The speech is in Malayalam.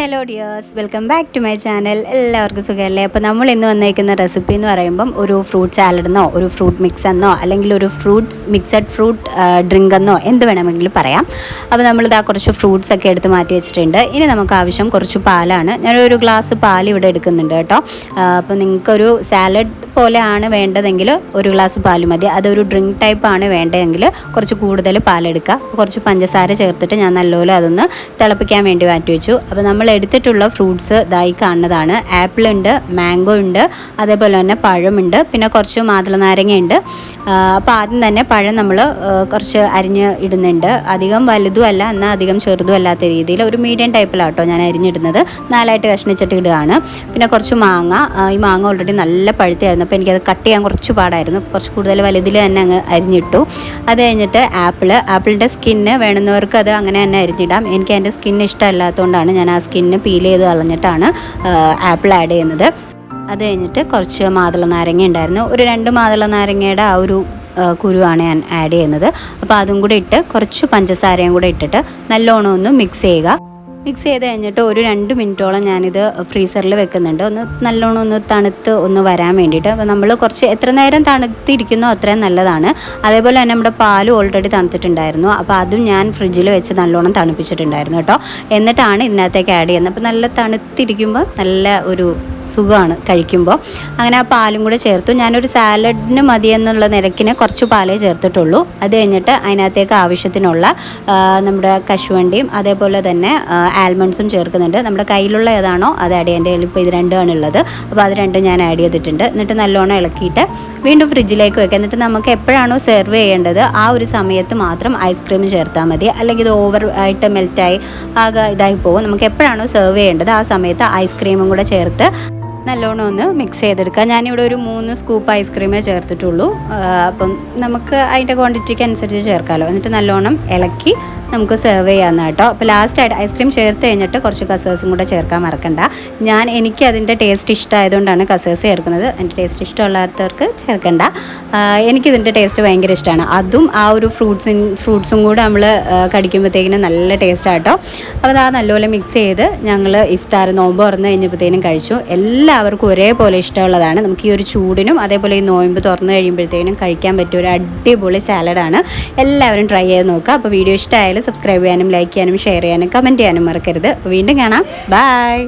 Hello dears welcome back to my channel എല്ലാവർക്കും സുഖമല്ലേ? അപ്പോൾ നമ്മൾ ഇന്ന് വന്നേക്കുന്ന റെസിപ്പി എന്ന് പറയുമ്പം ഒരു ഫ്രൂട്ട് സാലഡെന്നോ ഒരു ഫ്രൂട്ട് മിക്സ് എന്നോ അല്ലെങ്കിൽ ഒരു ഫ്രൂട്ട്സ് മിക്സഡ് ഫ്രൂട്ട് ഡ്രിങ്ക് എന്നോ എന്ത് വേണമെങ്കിലും പറയാം. അപ്പോൾ നമ്മളിതാ കുറച്ച് ഫ്രൂട്ട്സ് ഒക്കെ എടുത്ത് മാറ്റി വെച്ചിട്ടുണ്ട്. ഇനി നമുക്ക് ആവശ്യം കുറച്ച് പാലാണ്. ഞാനൊരു ഗ്ലാസ് പാൽ ഇവിടെ എടുക്കുന്നുണ്ട് കേട്ടോ. അപ്പോൾ നിങ്ങൾക്കൊരു സാലഡ് പോലെയാണ് വേണ്ടതെങ്കിൽ ഒരു ഗ്ലാസ് പാൽ മതി. അതൊരു ഡ്രിങ്ക് ടൈപ്പ് ആണ് വേണ്ടതെങ്കിൽ കുറച്ച് കൂടുതൽ പാലെടുക്കുക. കുറച്ച് പഞ്ചസാര ചേർത്തിട്ട് ഞാൻ നല്ലപോലെ അതൊന്ന് തിളപ്പിക്കാൻ വേണ്ടി മാറ്റി വെച്ചു. അപ്പോൾ നമ്മൾ എടുത്തിട്ടുള്ള ഫ്രൂട്ട്സ് ഇതായി കാണുന്നതാണ്. ആപ്പിൾ ഉണ്ട് മാംഗോ ഉണ്ട് അതേപോലെ തന്നെ പഴമുണ്ട് പിന്നെ കുറച്ച് മാതളനാരങ്ങയുണ്ട് അപ്പോൾ ആദ്യം തന്നെ പഴം നമ്മൾ കുറച്ച് അരിഞ്ഞ് ഇടുന്നുണ്ട്. അധികം വലുതും അല്ല എന്നാൽ അധികം ചെറുതും അല്ലാത്ത രീതിയിൽ ഒരു മീഡിയം ടൈപ്പിലാട്ടോ ഞാൻ അരിഞ്ഞിടുന്നത്. നാലായിട്ട് കഷ്ണിച്ചിട്ട് ഇടുകയാണ്. പിന്നെ കുറച്ച് മാങ്ങ ഈ മാങ്ങ ഓൾറെഡി നല്ല പഴുത്തായിരുന്നു അപ്പോൾ എനിക്കത് കട്ട് ചെയ്യാൻ കുറച്ച് പാടായിരുന്നു. കുറച്ച് കൂടുതൽ വലുതിൽ തന്നെ അങ്ങ് അരിഞ്ഞിട്ടു. അത് കഴിഞ്ഞിട്ട് ആപ്പിൾ ആപ്പിളിന്റെ സ്കിന്ന് വേണമെന്നവർക്ക് അത് അങ്ങനെ തന്നെ അരിഞ്ഞിടാം. എനിക്ക് എന്റെ സ്കിന്ന് ഇഷ്ടമല്ലാത്തതുകൊണ്ടാണ് ഞാൻ ആ സ്കിന്ന് പീൽ ചെയ്ത് കളഞ്ഞിട്ടാണ് ആപ്പിൾ ആഡ് ചെയ്യുന്നത്. അത് കഴിഞ്ഞിട്ട് കുറച്ച് മാതള നാരങ്ങ ഉണ്ടായിരുന്നു. ഒരു രണ്ട് മാതള നാരങ്ങയുടെ ആ ഒരു കുരുവാണ് ഞാൻ ആഡ് ചെയ്യുന്നത്. അപ്പോൾ അതും കൂടി ഇട്ട് കുറച്ച് പഞ്ചസാരയും കൂടെ ഇട്ടിട്ട് നല്ലോണം ഒന്ന് മിക്സ് ചെയ്യുക. മിക്സ് ചെയ്ത് കഴിഞ്ഞിട്ട് ഒരു രണ്ട് മിനിറ്റോളം ഞാനിത് ഫ്രീസറിൽ വെക്കുന്നുണ്ട്. ഒന്ന് നല്ലോണം ഒന്ന് തണുത്ത് ഒന്ന് വരാൻ വേണ്ടിയിട്ട്. അപ്പോൾ നമ്മൾ കുറച്ച് എത്ര നേരം തണുത്തിരിക്കുന്നോ അത്രയും നല്ലതാണ്. അതേപോലെ തന്നെ നമ്മുടെ പാലും ഓൾറെഡി തണുത്തിട്ടുണ്ടായിരുന്നു. അപ്പോൾ അതും ഞാൻ ഫ്രിഡ്ജിൽ വെച്ച് നല്ലോണം തണുപ്പിച്ചിട്ടുണ്ടായിരുന്നു കേട്ടോ. എന്നിട്ടാണ് ഇതിനകത്തേക്ക് ആഡ് ചെയ്യുന്നത്. അപ്പോൾ നല്ല തണുത്തിരിക്കുമ്പോൾ നല്ല ഒരു സുഖമാണ് കഴിക്കുമ്പോൾ. അങ്ങനെ ആ പാലും കൂടെ ചേർത്തു. ഞാനൊരു സാലഡിന് മതി എന്നുള്ള നിരക്കിന് കുറച്ച് പാലേ ചേർത്തിട്ടുള്ളൂ. അത് കഴിഞ്ഞിട്ട് അതിനകത്തേക്ക് ആവശ്യത്തിനുള്ള നമ്മുടെ കശുവണ്ടിയും അതേപോലെ തന്നെ ആൽമണ്ട്സും ചേർക്കുന്നുണ്ട്. നമ്മുടെ കയ്യിലുള്ള ഏതാണോ അത് ആഡ് ചെയ്യേണ്ട ഇപ്പോൾ ഇത് രണ്ടുമാണ് ഉള്ളത്. അപ്പോൾ അത് രണ്ടും ഞാൻ ആഡ് ചെയ്തിട്ടുണ്ട്. എന്നിട്ട് നല്ലോണം ഇളക്കിയിട്ട് വീണ്ടും ഫ്രിഡ്ജിലേക്ക് വെക്കുക. എന്നിട്ട് നമുക്ക് എപ്പോഴാണോ സെർവ് ചെയ്യേണ്ടത് ആ ഒരു സമയത്ത് മാത്രം ഐസ്ക്രീം ചേർത്താൽ മതി. അല്ലെങ്കിൽ ഇത് ഓവർ ആയിട്ട് മെൽറ്റായി ആകെ ഇതായി പോകും. നമുക്ക് എപ്പോഴാണോ സെർവ് ചെയ്യേണ്ടത് ആ സമയത്ത് ഐസ്ക്രീമും കൂടെ ചേർത്ത് നല്ലോണം ഒന്ന് മിക്സ് ചെയ്തെടുക്കുക ഞാനിവിടെ ഒരു മൂന്ന് സ്കൂപ്പ് ഐസ്ക്രീമേ ചേർത്തിട്ടുള്ളൂ. അപ്പം നമുക്ക് അതിന്റെ ക്വാണ്ടിറ്റിക്ക് അനുസരിച്ച് ചേർക്കാമല്ലോ എന്നിട്ട് നല്ലോണം ഇളക്കി നമുക്ക് സെർവ് ചെയ്യാമെന്ന് കേട്ടോ. അപ്പോൾ ലാസ്റ്റായിട്ട് ഐസ്ക്രീം ചേർത്ത് കഴിഞ്ഞിട്ട് കുറച്ച് കസേഴ്സും കൂടെ ചേർക്കാൻ മറക്കണ്ട. ഞാൻ എനിക്ക് അതിന്റെ ടേസ്റ്റ് ഇഷ്ടമായതുകൊണ്ടാണ് കസേഴ്സ് ചേർക്കുന്നത്. എന്റെ ടേസ്റ്റ് ഇഷ്ടമുള്ളവർക്ക് ചേർക്കണ്ട. എനിക്കിതിന്റെ ടേസ്റ്റ് ഭയങ്കര ഇഷ്ടമാണ് അതും ആ ഒരു ഫ്രൂട്ട്സിൻ ഫ്രൂട്ട്സും കൂടെ നമ്മൾ കടിക്കുമ്പോഴത്തേക്കിനും നല്ല ടേസ്റ്റാണ് കേട്ടോ. അപ്പോൾ അത് ആ നല്ലപോലെ മിക്സ് ചെയ്ത് ഞങ്ങൾ ഇഫ്താർ നോമ്പ് തുറന്ന് കഴിഞ്ഞപ്പോഴത്തേനും കഴിച്ചു. എല്ലാവർക്കും ഒരേപോലെ ഇഷ്ടമുള്ളതാണ്. നമുക്ക് ഈ ഒരു ചൂടിനും അതേപോലെ ഈ നോയമ്പ് തുറന്നു കഴിയുമ്പോഴത്തേനും കഴിക്കാൻ പറ്റിയ ഒരു അടിപൊളി സാലഡാണ്. എല്ലാവരും ട്രൈ ചെയ്ത് നോക്കുക. അപ്പോൾ വീഡിയോ ഇഷ്ടമായാലും സബ്സ്ക്രൈബ് ചെയ്യാനും ലൈക്ക് ചെയ്യാനും ഷെയർ ചെയ്യാനും കമന്റ് ചെയ്യാനും മറക്കരുത്. വീണ്ടും കാണാം. ബൈ